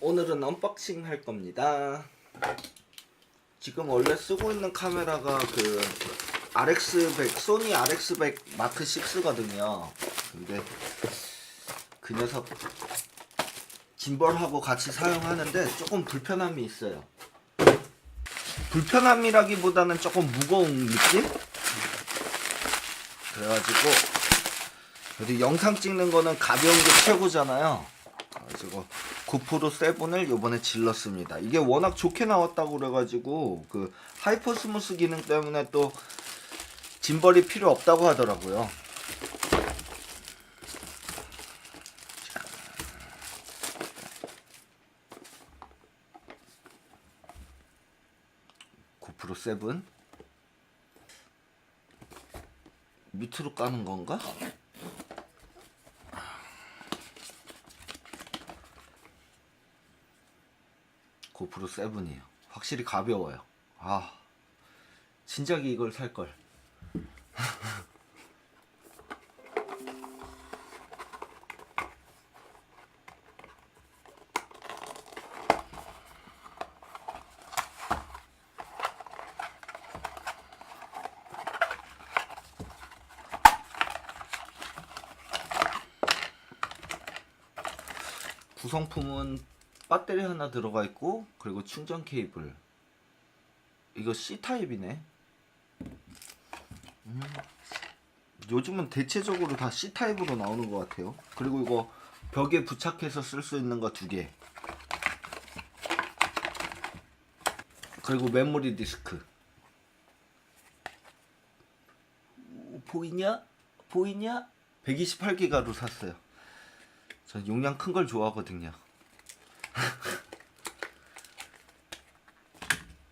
오늘은 언박싱 할 겁니다. 지금 원래 쓰고 있는 카메라가 그 RX100 소니 RX100 마크 6거든요. 근데 그 녀석 짐벌하고 같이 사용하는데 조금 불편함이 있어요. 불편함이라기보다는 조금 무거운 느낌? 그래가지고 그래도 영상 찍는 거는 가벼운 게 최고잖아요. 그래가지고 9프로 7을 요번에 질렀습니다. 이게 워낙 좋게 나왔다고 그래가지고 그 하이퍼 스무스 기능 때문에 또 짐벌이 필요 없다고 하더라고요. 고프로 7 밑으로 까는 건가? 고프로 7이에요. 확실히 가벼워요. 아, 진작에 이걸 살 걸. 구성품은 배터리 하나 들어가 있고 그리고 충전 케이블 이거 C 타입이네. 음, 요즘은 대체적으로 다 C 타입으로 나오는 것 같아요. 그리고 이거 벽에 부착해서 쓸 수 있는 거 두 개. 그리고 메모리 디스크. 오, 보이냐? 보이냐? 128기가로 샀어요. 전 용량 큰 걸 좋아하거든요.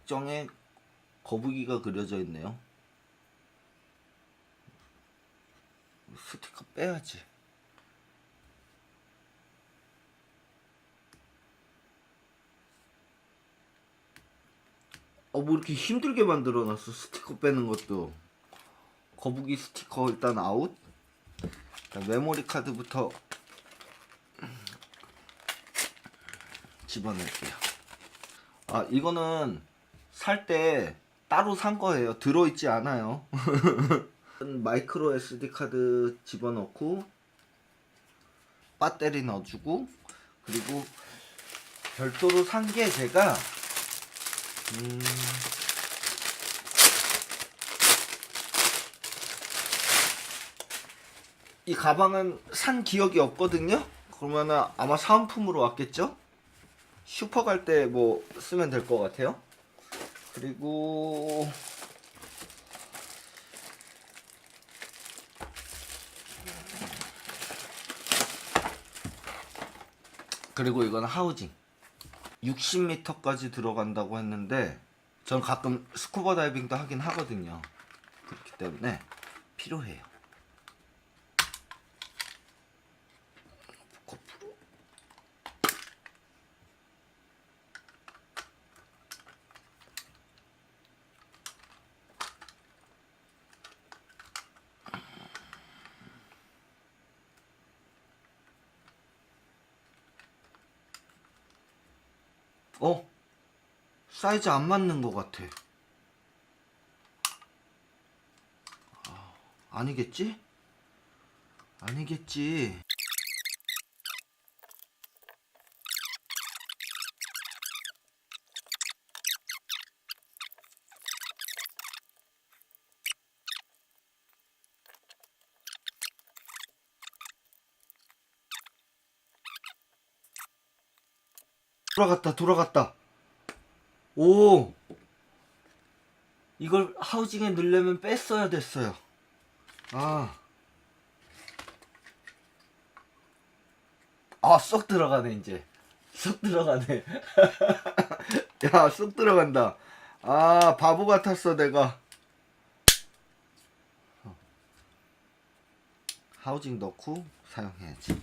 정에 거북이가 그려져 있네요. 스티커 빼야지. 어, 뭐 이렇게 힘들게 만들어 놨어. 스티커 빼는 것도. 거북이 스티커 일단 아웃. 일단 메모리 카드부터 집어넣을게요. 아, 이거는 살 때 따로 산 거예요. 들어있지 않아요. 마이크로 SD 카드 집어넣고 배터리 넣어주고 그리고 별도로 산 게 제가 음, 이 가방은 산 기억이 없거든요. 그러면은 아마 사은품으로 왔겠죠? 슈퍼 갈 때 뭐 쓰면 될 것 같아요. 그리고 그리고 이건 하우징 60m까지 들어간다고 했는데 전 가끔 스쿠버 다이빙도 하긴 하거든요. 그렇기 때문에 필요해요. 고프로 어? 사이즈 안 맞는 것 같아. 아, 아니겠지? 아니겠지. 돌아갔다, 돌아갔다. 오! 이걸 하우징에 넣으려면 뺐어야 됐어요. 아. 아, 쏙 들어가네, 이제. 쏙 들어가네. 야, 쏙 들어간다. 아, 바보 같았어, 내가. 하우징 넣고 사용해야지.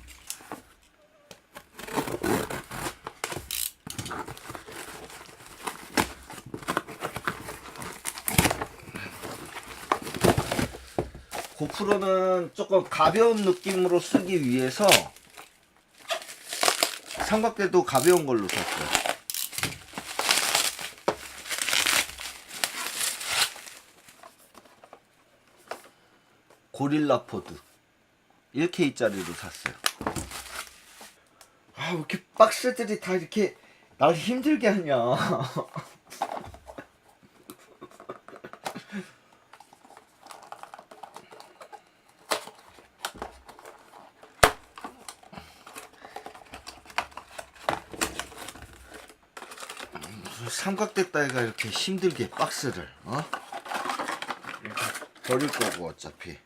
고프로는 조금 가벼운 느낌으로 쓰기 위해서 삼각대도 가벼운 걸로 샀어요. 고릴라 포드 1K짜리로 샀어요. 아, 왜 이렇게 박스들이 다 이렇게 날 힘들게 하냐. 삼각대 따위가 이렇게 힘들게 박스를 어? 버릴 거고 어차피.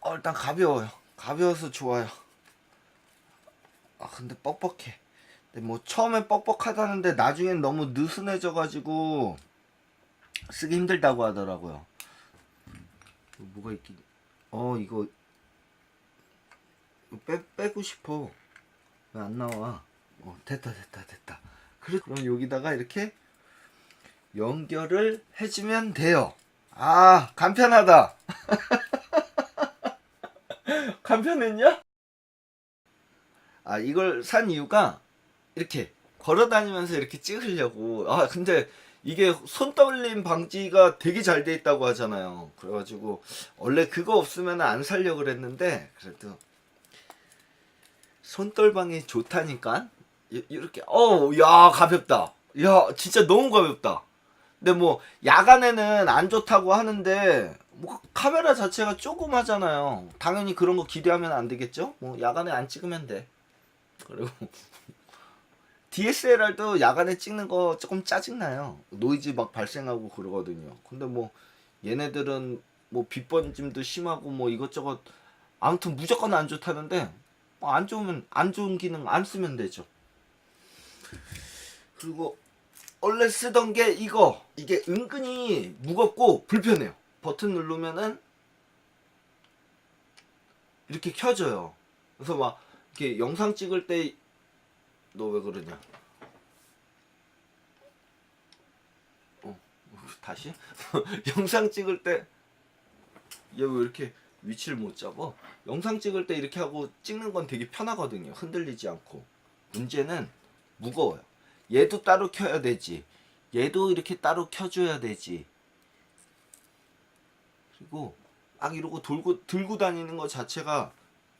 어, 일단 가벼워요. 가벼워서 좋아요. 아 근데 뻑뻑해. 근데 뭐 처음엔 뻑뻑하다는데 나중엔 너무 느슨해져 가지고 쓰기 힘들다고 하더라고요. 뭐가 있긴? 어 이거 이거 빼 빼고 싶어. 왜 안 나와? 어 됐다 됐다 됐다. 그래 그럼 여기다가 이렇게 연결을 해주면 돼요. 아 간편하다. 간편했냐? 아 이걸 산 이유가 이렇게 걸어 다니면서 이렇게 찍으려고. 아 근데 이게 손 떨림 방지가 되게 잘 돼 있다고 하잖아요. 그래가지고 원래 그거 없으면 안 살려 그랬는데 그래도 손떨방이 좋다니까 이- 이렇게 어야 가볍다. 야 진짜 너무 가볍다. 근데 뭐 야간에는 안 좋다고 하는데 뭐 카메라 자체가 조그마잖아요. 당연히 그런 거 기대하면 안 되겠죠? 뭐 야간에 안 찍으면 돼. 그리고 DSLR도 야간에 찍는 거 조금 짜증나요. 노이즈 막 발생하고 그러거든요. 근데 뭐 얘네들은 뭐 빛번짐도 심하고 뭐 이것저것 아무튼 무조건 안 좋다는데 뭐 안 좋으면 안 좋은 기능 안 쓰면 되죠. 그리고 원래 쓰던 게 이거 이게 은근히 무겁고 불편해요. 버튼 누르면은 이렇게 켜져요. 그래서 막 이렇게 영상 찍을 때 너 왜 그러냐? 어, 다시? 영상 찍을 때 얘 왜 이렇게 위치를 못 잡아? 영상 찍을 때 이렇게 하고 찍는 건 되게 편하거든요. 흔들리지 않고. 문제는 무거워요. 얘도 따로 켜야 되지. 얘도 이렇게 따로 켜줘야 되지. 그리고 막 이러고 돌고 들고 다니는 것 자체가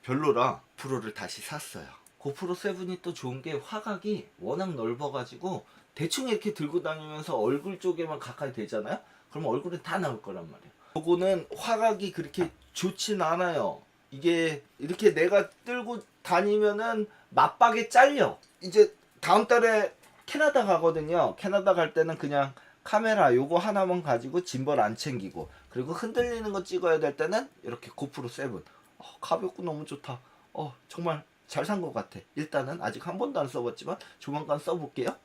별로라 프로를 다시 샀어요. 고프로 7이 또 좋은 게 화각이 워낙 넓어가지고 대충 이렇게 들고 다니면서 얼굴 쪽에만 가까이 되잖아요. 그러면 얼굴에 다 나올 거란 말이에요. 요거는 화각이 그렇게 좋진 않아요. 이게 이렇게 내가 들고 다니면은 맞박에 잘려. 이제 다음 달에 캐나다 가거든요. 캐나다 갈 때는 그냥 카메라 요거 하나만 가지고 짐벌 안 챙기고 그리고 흔들리는 거 찍어야 될 때는 이렇게 고프로 7 어, 가볍고 너무 좋다 어 정말 잘 산 것 같아. 일단은 아직 한 번도 안 써봤지만 조만간 써볼게요